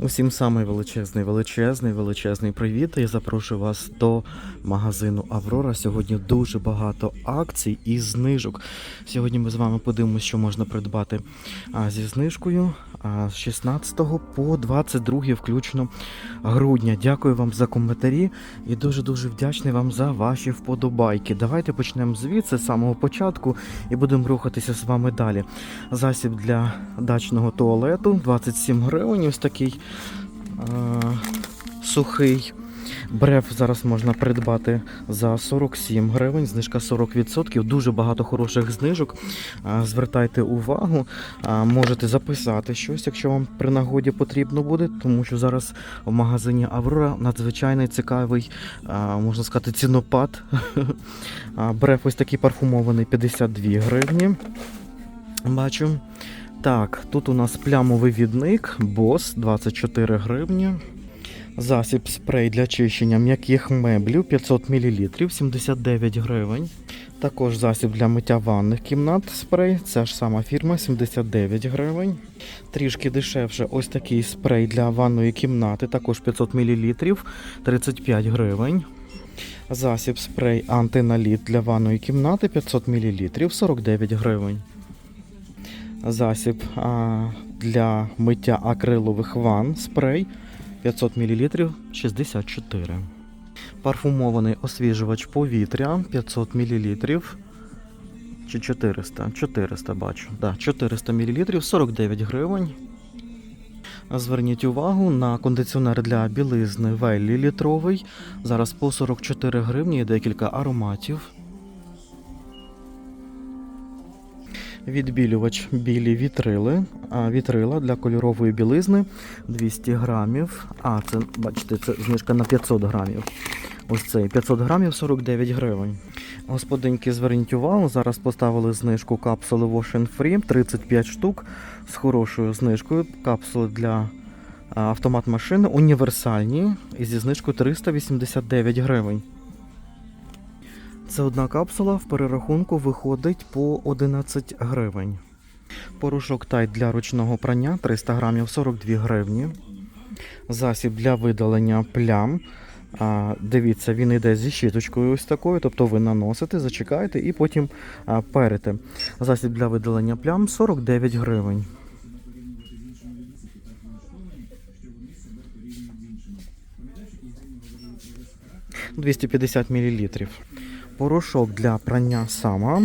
Усім самий величезний, величезний, величезний привіт. Я запрошую вас до магазину Аврора. Сьогодні дуже багато акцій і знижок. Сьогодні ми з вами подивимося, що можна придбати зі знижкою з 16 по 22 включно грудня. Дякую вам за коментарі і дуже дуже вдячний вам за ваші вподобайки. Давайте почнемо звідси з самого початку і будемо рухатися з вами далі. Засіб для дачного туалету 27 гривень. Ось такий е, сухий. Бреф зараз можна придбати за 47 гривень, знижка 40%. Дуже багато хороших знижок. Звертайте увагу, можете записати щось, якщо вам при нагоді потрібно буде, тому що зараз в магазині Аврора надзвичайно цікавий, можна сказати, цінопад. Бреф ось такий парфумований 52 гривні. Бачу. Так, тут у нас плямовий відник, бос 24 гривні. Засіб спрей для чищення м'яких меблів 500 мл 79 гривень. Також засіб для миття ванних кімнат спрей, ця ж сама фірма 79 гривень. Трішки дешевше ось такий спрей для ванної кімнати, також 500 мл 35 гривень. Засіб спрей антиналіт для ванної кімнати 500 мл 49 гривень. Засіб а, для миття акрилових ванн спрей 500 мл 64. Парфумований освіжувач повітря 500 мл. Чи 400? 400 бачу. Да, 400 мл 49 гривень. Зверніть увагу на кондиціонер для білизни Веллі літровий. Зараз по 44 гривні і декілька ароматів. Відбілювач білі вітрили. Вітрила для кольорової білизни 200 грамів. А, це, бачите, це знижка на 500 грамів. Ось цей 500 грамів 49 гривень. Господинки, зверніть увагу, зараз поставили знижку капсули Wash Free 35 штук з хорошою знижкою. Капсули для автомат машини універсальні і зі знижкою 389 гривень. Це одна капсула в перерахунку виходить по 11 гривень. Порошок тайт для ручного прання 300 грамів 42 гривні. Засіб для видалення плям. А, дивіться, він йде зі щіточкою ось такою, тобто ви наносите, зачекаєте і потім а, перете. Засіб для видалення плям 49 гривень. – 250 мл. Порошок для прання сама.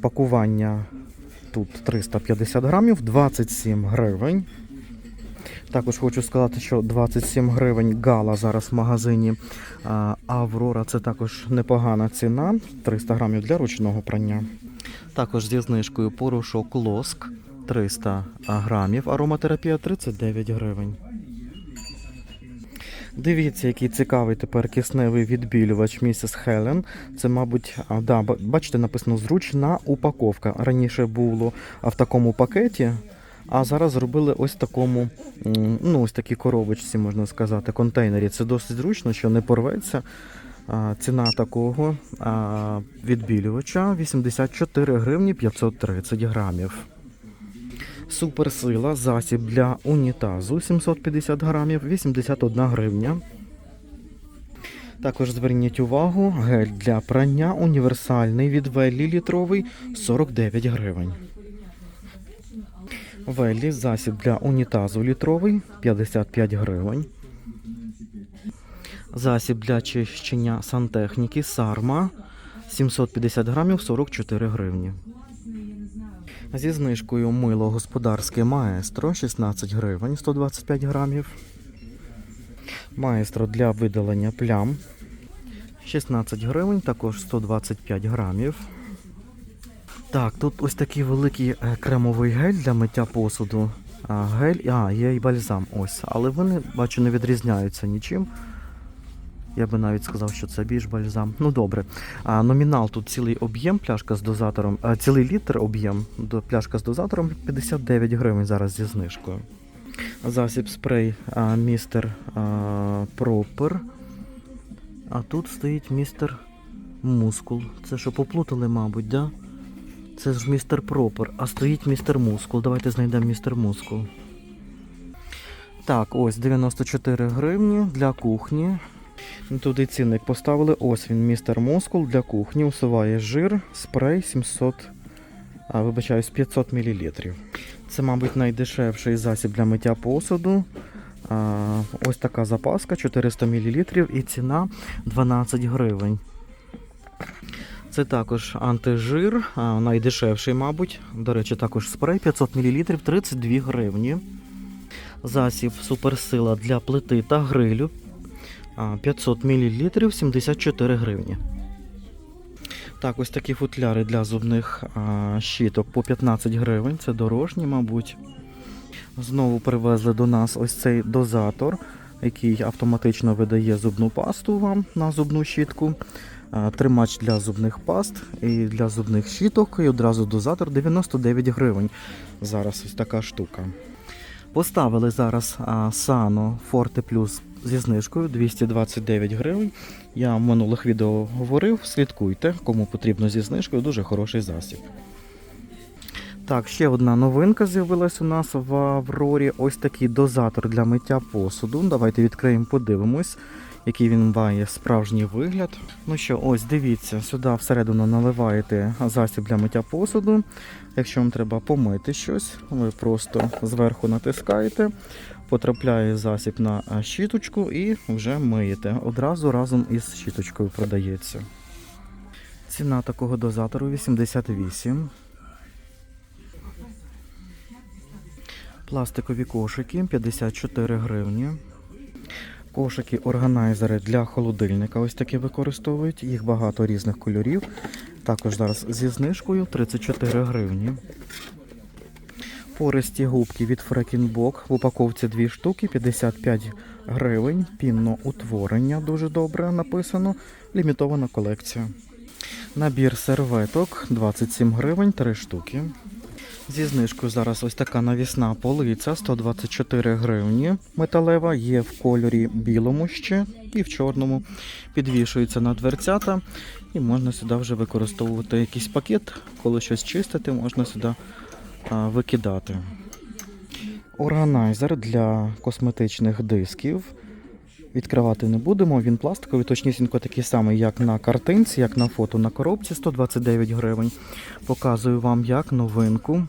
Пакування тут 350 грамів, 27 гривень. Також хочу сказати, що 27 гривень гала зараз в магазині Аврора. Це також непогана ціна. 300 грамів для ручного прання. Також зі знижкою порошок лоск 300 грамів. Ароматерапія 39 гривень. Дивіться, який цікавий тепер кисневий відбілювач місіс Хелен. Це, мабуть, а, да, бачите, написано зручна упаковка. Раніше було в такому пакеті, а зараз зробили ось такому, ну, ось такій коробочці, можна сказати, контейнері. Це досить зручно, що не порветься. Ціна такого відбілювача 84 гривні 530 грамів. Суперсила, засіб для унітазу 750 грамів, 81 гривня. Також зверніть увагу, гель для прання універсальний від Веллі літровий 49 гривень. Веллі засіб для унітазу літровий 55 гривень. Засіб для чищення сантехніки Сарма 750 грамів 44 гривні. Зі знижкою мило господарське маестро 16 гривень 125 грамів. Маестро для видалення плям 16 гривень, також 125 грамів. Так, тут ось такий великий е, кремовий гель для миття посуду. А, гель, а, є і бальзам. Ось. Але вони, бачу, не відрізняються нічим. Я би навіть сказав, що це більш бальзам. Ну добре. А, номінал тут цілий об'єм, пляшка з дозатором, а, цілий літр об'єм, пляшка з дозатором 59 гривень зараз зі знижкою. Засіб спрей містер Пропер. А тут стоїть містер Мускул. Це що поплутали, мабуть, да? Це ж містер Пропер, а стоїть містер Мускул. Давайте знайдемо містер Мускул. Так, ось 94 гривні для кухні. Ну, Туди цінник поставили. Ось він, містер Москул для кухні. Усуває жир, спрей 700, а, вибачаюсь, 500 мл. Це, мабуть, найдешевший засіб для миття посуду. А, ось така запаска 400 мл і ціна 12 гривень. Це також антижир, найдешевший, мабуть. До речі, також спрей 500 мл 32 гривні. Засіб суперсила для плити та грилю 500 мл 74 гривні. Так, ось такі футляри для зубних щіток по 15 гривень. Це дорожні, мабуть. Знову привезли до нас ось цей дозатор, який автоматично видає зубну пасту вам на зубну щітку. Тримач для зубних паст і для зубних щіток. І одразу дозатор 99 гривень. Зараз ось така штука. Поставили зараз Сано Forte Plus зі знижкою 229 гривень. Я в минулих відео говорив, слідкуйте, кому потрібно зі знижкою, дуже хороший засіб. Так, ще одна новинка з'явилась у нас в Аврорі. Ось такий дозатор для миття посуду. Давайте відкриємо, подивимось, який він має справжній вигляд. Ну що, ось дивіться, сюди всередину наливаєте засіб для миття посуду. Якщо вам треба помити щось, ви просто зверху натискаєте, потрапляє засіб на щіточку і вже миєте. Одразу разом із щіточкою продається. Ціна такого дозатору 88. Пластикові кошики 54 гривні. Кошики органайзери для холодильника ось такі використовують. Їх багато різних кольорів. Також зараз зі знижкою 34 гривні. Пористі губки від Фрекінбок в упаковці 2 штуки 55 гривень. Пінно утворення дуже добре написано. Лімітована колекція. Набір серветок 27 гривень 3 штуки. Зі знижкою зараз ось така навісна полиця 124 гривні. Металева є в кольорі білому ще і в чорному. Підвішується на дверцята і можна сюди вже використовувати якийсь пакет. Коли щось чистити, можна сюди а, викидати. Органайзер для косметичних дисків. Відкривати не будемо. Він пластиковий, точнісінько такий самий, як на картинці, як на фото на коробці 129 гривень. Показую вам як новинку.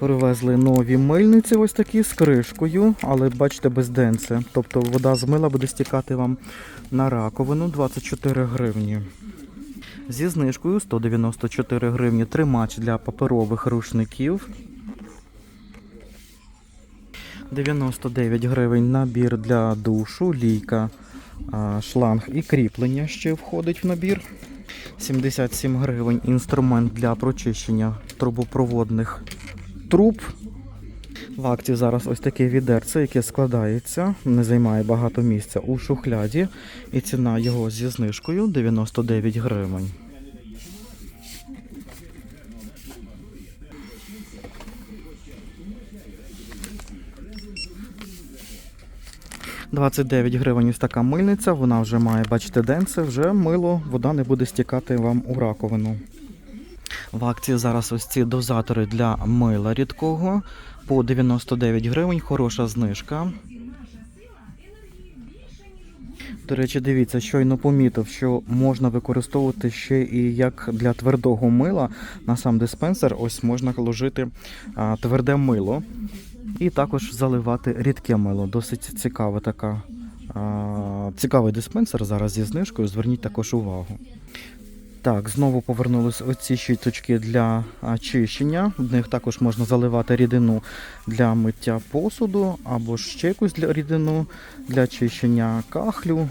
Привезли нові мильниці, ось такі з кришкою, але бачите, без денця. Тобто вода з мила буде стікати вам на раковину 24 гривні. Зі знижкою 194 гривні тримач для паперових рушників. 99 гривень набір для душу, лійка, шланг і кріплення ще входить в набір. 77 гривень інструмент для прочищення трубопроводних труб. В акції зараз ось таке відерце, яке складається, не займає багато місця у шухляді. І ціна його зі знижкою 99 гривень. «29 гривень ось така мильниця, вона вже має, бачите, денце, вже мило, вода не буде стікати вам у раковину. В акції зараз ось ці дозатори для мила рідкого по 99 гривень, хороша знижка. До речі, дивіться, щойно помітив, що можна використовувати ще і як для твердого мила на сам диспенсер. Ось можна ложити а, тверде мило і також заливати рідке мило. Досить цікава така. Цікавий диспенсер зараз зі знижкою. Зверніть також увагу. Так, знову повернулись оці щіточки для а, чищення. В них також можна заливати рідину для миття посуду або ще якусь для рідину для чищення кахлю,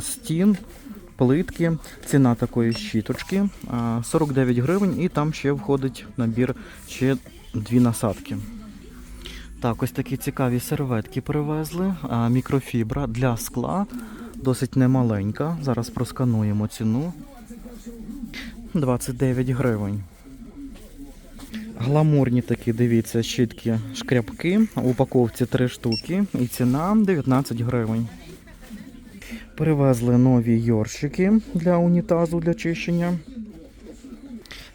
стін, плитки. Ціна такої щіточки 49 гривень, і там ще входить набір ще дві насадки. Так, ось такі цікаві серветки привезли. Мікрофібра для скла, досить немаленька. Зараз проскануємо ціну. 29 гривень. Гламурні такі, дивіться, щітки шкрябки. У упаковці 3 штуки. І ціна 19 гривень. Привезли нові йоршики для унітазу для чищення.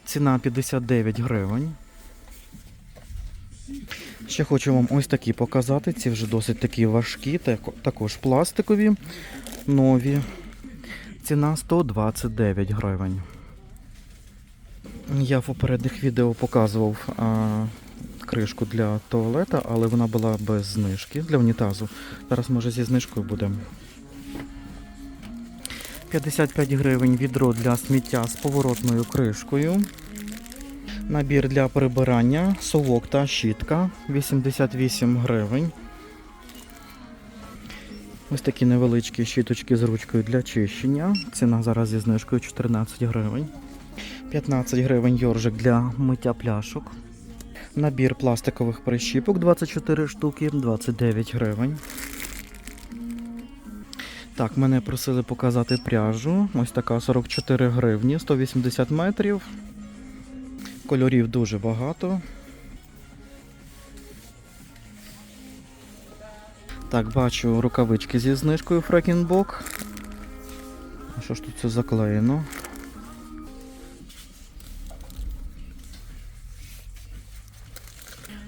Ціна 59 гривень. Ще хочу вам ось такі показати. Ці вже досить такі важкі, також пластикові, нові. Ціна 129 гривень. Я в попередніх відео показував а, кришку для туалета, але вона була без знижки для унітазу. Зараз може зі знижкою буде. 55 гривень відро для сміття з поворотною кришкою. Набір для прибирання, совок та щітка 88 гривень. Ось такі невеличкі щіточки з ручкою для чищення. Ціна зараз зі знижкою 14 гривень. 15 гривень йоржик для миття пляшок. Набір пластикових прищіпок 24 штуки, 29 гривень. Так, мене просили показати пряжу. Ось така 44 гривні, 180 метрів. Кольорів дуже багато. Так, бачу рукавички зі знижкою Фрекінбок. А що ж тут це заклеєно?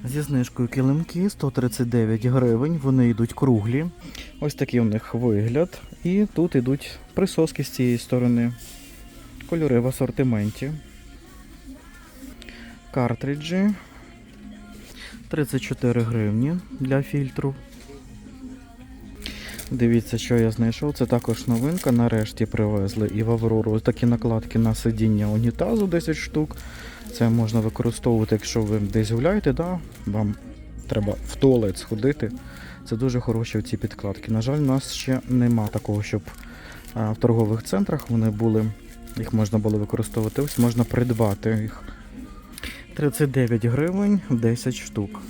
Зі знижкою килимки 139 гривень. Вони йдуть круглі. Ось такий у них вигляд. І тут йдуть присоски з цієї сторони. Кольори в асортименті. Картриджі 34 гривні для фільтру. Дивіться, що я знайшов. Це також новинка. Нарешті привезли і в Аврору ось такі накладки на сидіння унітазу 10 штук. Це можна використовувати, якщо ви десь гуляєте, да? вам треба в туалет сходити. Це дуже хороші ці підкладки. На жаль, у нас ще нема такого, щоб в торгових центрах вони були. Їх можна було використовувати. Ось можна придбати їх. 39 гривень 10 штук.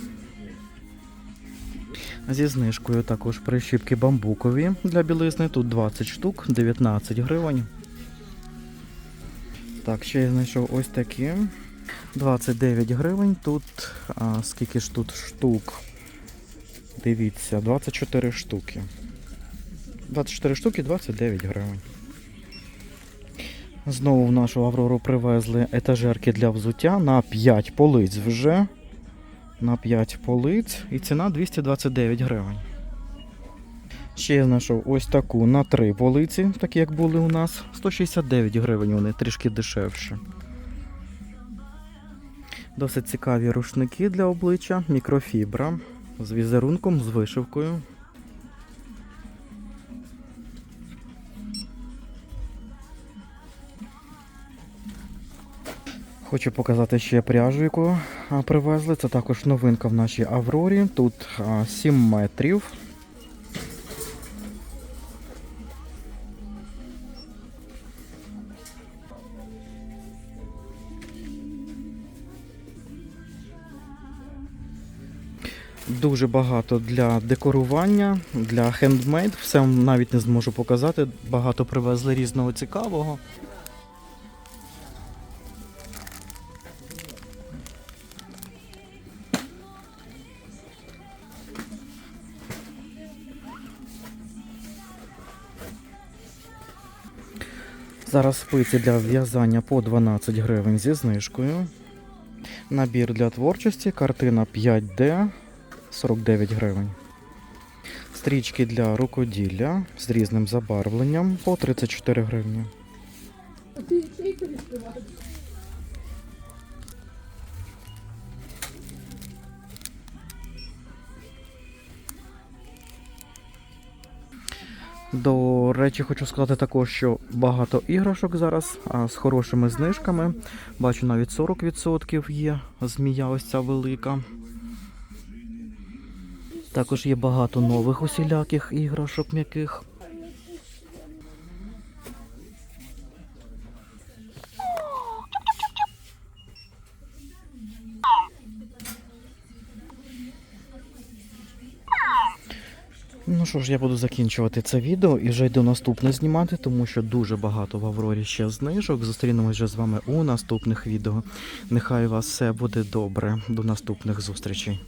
Зі знижкою також прищіпки бамбукові для білизни. Тут 20 штук, 19 гривень. Так, ще я знайшов ось такі. 29 гривень. Тут а, скільки ж тут штук? Дивіться, 24 штуки. 24 штуки, 29 гривень. Знову в нашу Аврору привезли етажерки для взуття на 5 полиць вже. На 5 полиць і ціна 229 гривень. Ще я знайшов ось таку на 3 полиці, такі як були у нас. 169 гривень вони трішки дешевші. Досить цікаві рушники для обличчя, мікрофібра з візерунком, з вишивкою. Хочу показати ще пряжу, яку привезли. Це також новинка в нашій Аврорі. Тут 7 метрів. Дуже багато для декорування, для хендмейд. Все навіть не зможу показати. Багато привезли різного цікавого. Зараз спиці для в'язання по 12 гривень зі знижкою. Набір для творчості, картина 5D 49 гривень. Стрічки для рукоділля з різним забарвленням по 34 гривні. До речі, хочу сказати також, що багато іграшок зараз а, з хорошими знижками. Бачу, навіть 40% є змія ось ця велика. Також є багато нових усіляких іграшок м'яких. Ну що ж, я буду закінчувати це відео і вже йду наступне знімати, тому що дуже багато в Аврорі ще знижок. Зустрінемось вже з вами у наступних відео. Нехай у вас все буде добре. До наступних зустрічей.